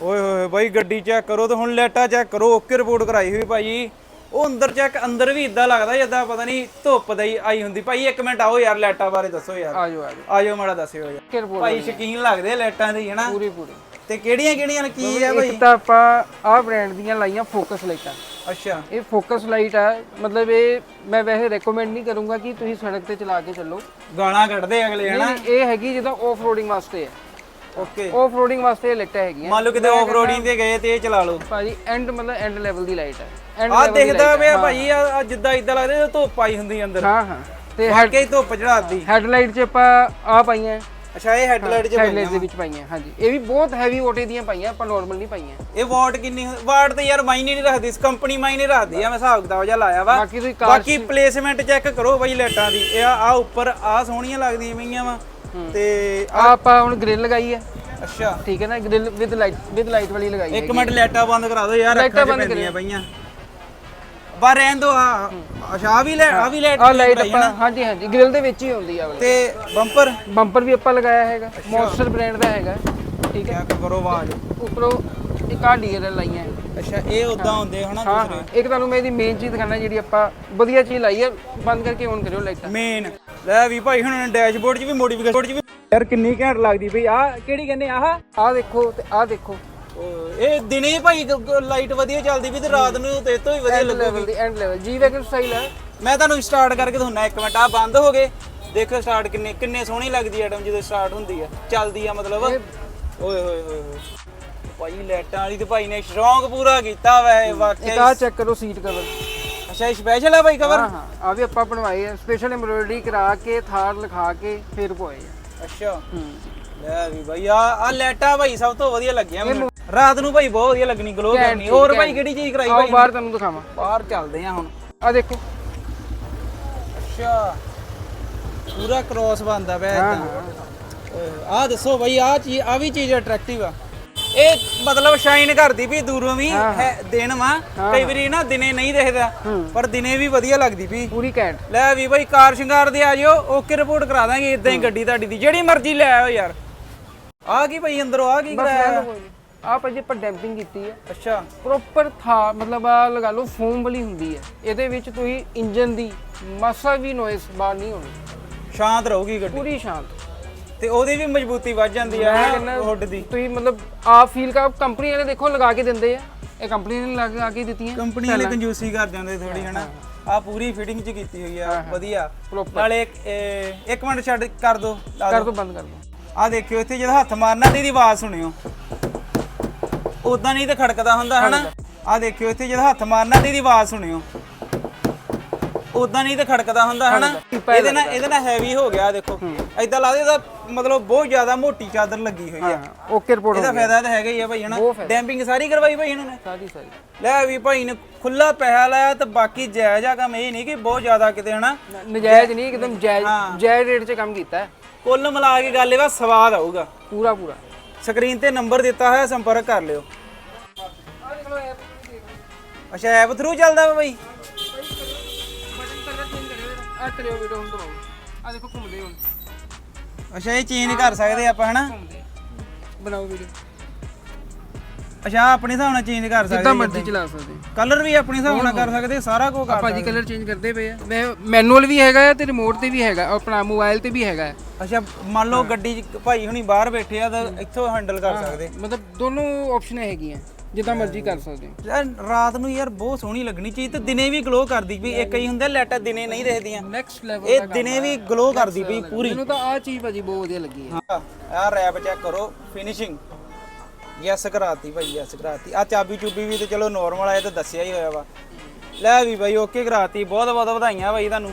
ਓਏ ਹੋਏ ਬਾਈ ਗੱਡੀ ਚੈੱਕ ਕਰੋ ਤੇ ਹੁਣ ਲੈਟਾ ਚੈੱਕ ਕਰੋ ਓਕੇ ਰਿਪੋਰਟ ਕਰਾਈ ਹੋਈ ਭਾਈ। ਉਹ ਅੰਦਰ ਚੈੱਕ ਅੰਦਰ ਵੀ ਇਦਾਂ ਲੱਗਦਾ ਜਿੱਦਾਂ ਪਤਾ ਨਹੀਂ ਧੁੱਪ ਦਾ ਹੀ ਆਈ ਹੁੰਦੀ। ਭਾਈ ਇੱਕ ਮਿੰਟ ਆਓ ਯਾਰ ਲੈਟਾਂ ਬਾਰੇ ਦੱਸੋ ਯਾਰ। ਆ ਜਾਓ ਆ ਜਾਓ ਆਜੋ ਮਾੜਾ ਦੱਸਿਓ ਯਾਰ। ਭਾਈ ਸ਼ਕੀਨ ਲੱਗਦੇ ਆ ਲਾਈਟਾਂ ਦੀ ਹਨਾ? ਪੂਰੀ ਪੂਰੀ। ਤੇ ਕਿਹੜੀਆਂ ਕਿਹੜੀਆਂ ਕੀ ਹੈ ਭਾਈ? ਇੱਕ ਤਾਂ ਆਪਾਂ ਆਹ ਬ੍ਰਾਂਡ ਦੀਆਂ ਲਾਈਆਂ ਫੋਕਸ ਲਾਈਟਾਂ। ਅੱਛਾ। ਇਹ ਫੋਕਸ ਲਾਈਟ ਆ ਮਤਲਬ ਇਹ ਮੈਂ ਵੈਸੇ ਰეკਮੈਂਡ ਨਹੀਂ ਕਰੂੰਗਾ ਕਿ ਤੁਸੀਂ ਸੜਕ ਤੇ ਚਲਾ ਕੇ ਚੱਲੋ। ਗਾਣਾ ਕੱਢਦੇ ਅਗਲੇ ਹਨਾ? ਇਹ ਹੈਗੀ ਜਿੱਦਾਂ ਆਫ ਰੋਡਿੰਗ ਵਾਸਤੇ ਹੈ ਓਕੇ ਆਫ ਰੋਡਿੰਗ ਵਾਸਤੇ ਲਾਈਟਾਂ ਹੈਗੀਆਂ। ਮੰਨ ਲਓ ਕਿਤੇ ਆਫ ਰੋਡਿੰਗ ਤੇ ਗਏ ਤੇ ਇਹ ਚਲਾ ਲਓ। ਭਾਜੀ ਐਂਡ ਮਤਲਬ ਐਂਡ ਲੈਵਲ ਦੀ ਲਾਈਟ ਹੈ। ਆ ਦਿਖਦਾ ਪਿਆ ਭਾਈ ਆ ਜਿੱਦਾਂ ਇਦਾਂ ਲੱਗਦਾ ਧੁੱਪ ਆਈ ਹੁੰਦੀ ਅੰਦਰ। ਹਾਂ ਹਾਂ। ਤੇ ਵਾਕਈ ਧੁੱਪ ਚੜਾਤੀ ਹੈਡਲਾਈਟ 'ਚ ਆਪਾਂ ਆ ਪਾਈਆਂ। ਅੱਛਾ ਇਹ ਹੈਡਲਾਈਟ ਚ ਹੈਡਲਾਈਟ ਦੇ ਵਿੱਚ ਪਾਈਆਂ ਹਾਂਜੀ। ਇਹ ਵੀ ਬਹੁਤ ਹੈਵੀ ਵੋਟੇ ਦੀਆਂ ਪਾਈਆਂ ਆਪਾਂ ਨਾਰਮਲ ਨਹੀਂ ਪਾਈਆਂ। ਇਹ ਵਾਟ ਕਿੰਨੀ ਵਾਟ ਤੇ ਯਾਰ ਮਾਇਨੇ ਨਹੀਂ ਰੱਖਦੀ ਇਸ ਕੰਪਨੀ ਮਾਇਨੇ ਰੱਖਦੀ ਆ ਮੈਂ ਹਿਸਾਬ ਕਿਤਾਬ ਜਿਹਾ ਲਾਇਆ ਵਾ। ਬਾਕੀ ਤੁਸੀਂ ਬਾਕੀ ਪਲੇਸਮੈਂਟ ਚੈੱਕ ਕਰੋ ਬਾਈ ਲਾਈਟਾਂ ਦੀ। ਇਹ ਆ ਆ ਉੱਪਰ ਆ ਸੋਹਣੀਆਂ ਲੱਗਦੀਆਂ ਪਈਆਂ ਵਾ। ਤੇ ਆ ਆਪਾਂ ਹੁਣ ਗ੍ਰਿਲ ਲਗਾਈ ਹੈ। ਅੱਛਾ। ਠੀਕ ਹੈ ਨਾ grill with light with light ਵਾਲੀ ਲਗਾਈ ਹੈ ਇੱਕ ਮਿੰਟ ਲਾਈਟਾਂ ਬੰਦ ਕਰਾ ਦਿਓ ਯਾਰ ਲਾਈਟਾਂ ਬੰਦ ਪੈਂਦੀਆਂ ਪਈਆਂ। ਬਾ ਰਹਿਣ ਦੋ ਆ ਅੱਛਾ ਆ ਵੀ ਲੈ ਆ ਵੀ ਲਾਈਟ ਆ ਲਾਈਟ ਆਪਾਂ ਹਾਂਜੀ ਹਾਂਜੀ ਗ੍ਰਿਲ ਦੇ ਵਿੱਚ ਹੀ ਹੁੰਦੀ ਆ ਤੇ ਬੰਪਰ ਬੰਪਰ ਵੀ ਆਪਾਂ ਲਗਾਇਆ ਹੈਗਾ ਮੌਨਸਟਰ ਬ੍ਰਾਂਡ ਦਾ ਹੈਗਾ ਠੀਕ ਹੈ। ਕਰੋ ਆਵਾਜ਼। ਉੱਪਰੋਂ ਇੱਕ ਆ ਡੀਐਲ ਲਾਈਆਂ। ਅੱਛਾ ਇਹ ਉਦਾਂ ਹੁੰਦੇ ਹਨਾ ਹਾਂ ਇੱਕ ਤੁਹਾਨੂੰ ਮੈਂ ਇਹਦੀ ਮੇਨ ਚੀਜ਼ ਦਿਖਾਣਾ ਜਿਹੜੀ ਆਪਾਂ ਵਧੀਆ ਚੀਜ਼ ਲਾਈ ਹੈ ਬੰਦ ਕਰਕੇ ਔਨ ਕਰਿਓ ਲਾਈਟਾਂ ਮੇਨ ਲੈ ਵੀ ਭਾਈ ਹੁਣ ਡੈਸ਼ਬੋਰਡ 'ਚ ਵੀ ਮੋਡੀਫਿਕੇਸ਼ਨ 'ਚ ਵੀ ਯਾਰ ਕਿੰਨੀ ਘੈਂਟ ਲੱਗਦੀ ਭਈ ਆ ਕਿਹੜੀ ਕਹਿੰਦੇ ਆਹ ਆਹ ਦੇਖੋ ਤੇ ਆਹ ਦੇਖੋ। ਇਹ ਦਿਨੇ ਭਾਈ ਲਾਈਟ ਵਧੀਆ ਚੱਲਦੀ ਵੀ ਤੇ ਰਾਤ ਨੂੰ ਤੇ ਤੋਂ ਵੀ ਵਧੀਆ ਐਂਡ ਲੱਗੂ ਲੈਵਲ ਦੀ end level G wagon style ਹੈ ਮੈਂ ਤੁਹਾਨੂੰ ਸਟਾਰਟ ਕਰਕੇ ਦਿਖਾਉਣਾ ਇੱਕ ਮਿੰਟ। ਆ ਬੰਦ ਹੋ ਗਏ। ਦੇਖੋ ਸਟਾਰਟ ਕਿੰਨੇ ਕਿੰਨੇ ਸੋਹਣੀ ਲੱਗਦੀ ਐਟਮ ਜਦੋਂ ਸਟਾਰਟ ਹੁੰਦੀ ਆ। ਚੱਲਦੀ ਆ ਮਤਲਬ। ਓਏ ਹੋਏ ਹੋਏ ਹੋਏ ਭਾਈ ਲਾਈਟਾਂ ਵਾਲੀ ਤੇ ਭਾਈ ਨੇ ਸ਼ੌਂਕ ਪੂਰਾ ਕੀਤਾ ਵੈ ਇੱਕ ਵਾਕਈ ਆਹ ਚੈੱਕ ਕਰੋ ਸੀਟ ਕਵਰ ਅੱਛਾ ਸਪੈਸ਼ਲ ਆ ਭਾਈ ਕਵਰ ਹਾਂ ਹਾਂ। ਆ ਵੀ ਆਪਾਂ ਬਣਵਾਏ ਆ। ਸਪੈਸ਼ਲ ਐਮਬ੍ਰੋਇਡਰੀ ਕਰਾ ਕੇ ਥਾਰ ਲਿਖਾ ਕੇ ਫਿਰ ਪਵਾਏ ਆ। ਅੱਛਾ। ਹੂੰ। ਲੈ ਵੀ ਭਾਈ ਆ ਆ ਲਾਈਟਾਂ ਭਾਈ ਸਭ ਤੋਂ ਵਧੀਆ ਲੱਗੀਆਂ ਮੈਨੂੰ। ਰਾਤ ਨੂੰ ਭਾਈ ਬਹੁਤ ਵਧੀਆ ਲੱਗਣੀ ਗਲੋ ਕਰਨੀ। ਹੋਰ ਭਾਈ ਕਿਹੜੀ ਚੀਜ਼ ਕਰਾਈ ਆਓ ਭਾਈ ਬਾਹਰ ਤੁਹਾਨੂੰ ਦਿਖਾਵਾਂ। ਬਾਹਰ ਚੱਲਦੇ ਆ ਹੁਣ। ਆ ਦੇਖੋ। ਅੱਛਾ। ਪੂਰਾ ਕ੍ਰੋਸ ਬੰਦਾ ਪਿਆ ਹਾਂ ਇਦਾਂ ਆ ਦੱਸੋ ਭਾਈ ਆ ਚੀਜ਼ ਆ ਵੀ ਚੀਜ਼ ਅਟਰੈਕਟਿਵ ਆ। ਇਹ ਮਤਲਬ ਸ਼ਾਈਨ ਕਰਦੀ ਵੀ ਦੂਰੋਂ ਵੀ ਦਿਨ ਵਾ। ਕਈ ਵਾਰੀ ਨਾ ਦਿਨੇ ਨਹੀਂ ਦਿਖਦਾ ਪਰ ਦਿਨੇ ਵੀ ਵਧੀਆ ਲੱਗਦੀ ਵੀ। ਪੂਰੀ ਕੈਂਟ ਲੈ ਵੀ ਭਾਈ ਕਾਰ ਸ਼ਿੰਗਾਰ ਦੇ ਆ ਜਿਓ ਓਕੇ ਰਿਪੋਰਟ ਕਰਾ ਦਾਂਗੇ ਇਦਾਂ ਹੀ ਗੱਡੀ ਤੁਹਾਡੀ ਦੀ। ਜਿਹੜੀ ਮਰਜ਼ੀ ਲੈ ਆਓ ਯਾਰ। ਆ ਕੀ ਭਾਈ ਅੰਦਰੋਂ ਆ ਕੀ ਕਰਾਇਆ। ਆ ਭਾਜੀ ਆਪਾਂ ਡੈਂਪਿੰਗ ਕੀਤੀ ਹੈ ਅੱਛਾ। ਪ੍ਰੋਪਰ ਥਾ ਮਤਲਬ ਆ ਲਗਾ ਲਓ ਫੋਮ ਵਾਲੀ ਹੁੰਦੀ ਹੈ ਇਹਦੇ ਵਿੱਚ ਤੁਸੀਂ ਇੰਜਨ ਦੀ ਮਾਸਾ ਵੀ ਨੋਇਸ ਬਾਹਰ ਨਹੀਂ ਹੋਣੀ ਸ਼ਾਂਤ ਰਹੂਗੀ ਗੱਡੀ। ਪੂਰੀ ਸ਼ਾਂਤ। ਤੇ ਉਹਦੀ ਵੀ ਮਜ਼ਬੂਤੀ ਵੱਧ ਜਾਂਦੀ ਆ ਮੈਂ ਕਹਿੰਦਾ ਹੁੱਡ ਦੀ। ਤੁਸੀਂ ਮਤਲਬ ਆ ਫੀਲ ਕਾ ਕੰਪਨੀ ਵਾਲੇ ਦੇਖੋ ਲਗਾ ਕੇ ਦਿੰਦੇ ਆ। ਇਹ ਕੰਪਨੀ ਨੇ ਲਗਾ ਕੇ ਦਿੱਤੀਆਂ। ਕੰਪਨੀ ਵਾਲੇ ਕੰਜੂਸੀ ਕਰ ਜਾਂਦੇ ਥੋੜੀ ਹਨਾ? ਆ ਪੂਰੀ ਫਿਟਿੰਗ ਚ ਕੀਤੀ ਹੋਈ ਆ ਵਧੀਆ. ਨਾਲੇ ਇੱਕ ਮਿੰਟ ਛੱਡ ਕਰ ਦੋ ਕਰ ਦੋ। ਬੰਦ ਕਰ ਦੋ। ਆ ਦੇਖਿਓ ਇੱਥੇ ਜਦੋਂ ਹੱਥ ਮਾਰਨਾ ਤੇ ਇਹਦੀ ਆਵਾਜ਼ ਸੁਣਿਓ। ਉਦਾਂ ਨਹੀਂ ਤੇ ਖੜਕਦਾ ਹੁੰਦਾ ਹਨਾ? ਆ ਦੇਖਿਓ ਇੱਥੇ ਜਦੋਂ ਹੱਥ ਮਾਰਨਾ ਤੇ ਇਹਦੀ ਆਵਾਜ਼ ਸੁਣਿਓ। ਉਦਾਂ ਨਹੀਂ ਤੇ ਖੜਕਦਾ ਹੁੰਦਾ ਹਨਾ? ਇਹਦੇ ਨਾਲ ਇਹਦੇ ਨਾਲ ਹੈਵੀ ਹੋ ਗਿਆ ਦੇਖੋ। ਐਦਾਂ ਲੱਗਦਾ ਇਹਦਾ ਮਤਲਬ ਬਹੁਤ ਜ਼ਿਆਦਾ ਮੋਟੀ ਚਾਦਰ ਲੱਗੀ ਹੋਈ ਆ। ਓਕੇ ਰਿਪੋਰਟ ਇਹਦਾ ਫਾਇਦਾ ਤਾਂ ਹੈਗਾ ਹੀ ਆ ਭਾਈ ਹਨਾ। ਡੈਂਪਿੰਗ ਸਾਰੀ ਕਰਵਾਈ ਭਾਈ ਇਹਨਾਂ ਨੇ? ਸਾਰੀ ਸਾਰੀ। ਲੈ ਵੀ ਭਾਈ ਨੇ ਖੁੱਲਾ ਪੈਸਾ ਲਾਇਆ ਤੇ ਬਾਕੀ ਜਾਇਜ਼ ਆ ਕੰਮ ਇਹ ਨਹੀਂ ਕਿ ਬਹੁਤ ਜ਼ਿਆਦਾ ਕਿਤੇ ਹਨਾ? ਨਜਾਇਜ਼ ਨਹੀਂ ਇੱਕਦਮ ਜਾਇਜ਼ ਜਾਇਜ਼ ਰੇਟ 'ਚ ਕੰਮ ਕੀਤਾ। ਹੈ ਕੁੱਲ ਮਿਲਾ ਕੇ ਗੱਲ ਇਹਦਾ ਸਵਾਦ ਆਊਗਾ। ਪੂਰਾ ਪੂਰਾ। ਸਕਰੀਨ ਤੇ ਨੰਬਰ ਦਿੱਤਾ ਹੋਇਆ ਸੰਪਰਕ ਕਰ ਲਿਓ। ਅੱਛਾ ਐਪ ਥਰੂ ਚੱਲਦਾ ਵਾ ਬਾਈ ਆ ਕਰਿਓ ਵੀਡੀਓ ਹੁਣ ਤੋਂ ਆ ਦੇਖੋ ਘੁੰਮਦੇ ਹੁਣ। ਅੱਛਾ ਇਹ ਚੇਂਜ ਕਰ ਸਕਦੇ ਆਪਾਂ ਹਨਾ? ਘੁੰਮਦੇ। ਬਣਾਓ ਵੀਡੀਓ ਅੱਛਾ ਆਪਣੇ ਹਿਸਾਬ ਨਾਲ ਚੇਂਜ ਕਰ ਜਿੱਦਾਂ ਸਕਦੇ ਮਰਜ਼ੀ ਚਲਾ ਸਕਦੇ। ਕਲਰ ਵੀ ਆਪਣੇ ਹਿਸਾਬ ਨਾਲ ਕਰ ਸਕਦੇ ਸਾਰਾ ਕੁਝ ਕਰ ਭਾਜੀ ਕਲਰ ਚੇਂਜ ਕਰਦੇ ਪਏ ਆ। ਮੈਂ ਮੈਨੂਅਲ ਵੀ ਹੈਗਾ ਤੇ ਰਿਮੋਟ ਤੇ ਵੀ ਹੈਗਾ ਆਪਣਾ ਮੋਬਾਈਲ ਤੇ ਵੀ ਹੈਗਾ। ਅੱਛਾ ਮੰਨ ਲਓ ਗੱਡੀ 'ਚ ਭਾਈ ਹੁਣੀ ਬਾਹਰ ਬੈਠੇ ਆ ਤਾਂ ਇੱਥੋਂ ਹੈਂਡਲ ਕਰ ਸਕਦੇ। ਮਤਲਬ ਦੋਨੋਂ ਆਪਸ਼ਨ ਹੈਗੀਆਂ। ਜਿੱਦਾਂ ਮਰਜ਼ੀ ਕਰ ਸਕਦੇ ਯਾਰ ਰਾਤ ਨੂੰ ਯਾਰ ਬਹੁਤ ਸੋਹਣੀ ਲੱਗਣੀ ਚੀਜ਼ ਤੇ ਦਿਨੇ ਵੀ ਗਲੋ ਕਰਦੀ ਵੀ ਇੱਕ ਹੀ ਹੁੰਦਾ ਲਾਈਟਾਂ ਦਿਨੇ ਨਹੀਂ ਦੇਖਦੀਆਂ ਨੈਕਸਟ ਲੈਵਲ ਇਹ ਦਿਨੇ ਵੀ ਗਲੋ ਕਰਦੀ ਪਈ ਪੂਰੀ। ਮੈਨੂੰ ਤਾਂ ਆ ਚੀਜ਼ ਭਾਜੀ ਬਹੁਤ ਵਧੀਆ ਲੱਗੀ ਹੈ। ਹਾਂ ਆਹ ਰੈਪ ਚੈੱਕ ਕਰੋ ਫਿਨਿਸ਼ਿੰਗ ਯੈਸ ਕਰਾਤੀ ਭਾਈ ਯੈਸ ਕਰਾਤੀ। ਆ ਚਾਬੀ ਚੁੱਬੀ ਵੀ ਤੇ ਚਲੋ ਨਾਰਮਲ ਆਏ ਤਾਂ ਦੱਸਿਆ ਹੀ ਹੋਇਆ ਵਾ। ਲੈ ਵੀ ਭਾਈ ਓਕੇ ਕਰਾਤੀ। ਬਹੁਤ ਬਹੁਤ ਵਧਾਈਆਂ ਭਾਈ ਤੁਹਾਨੂੰ।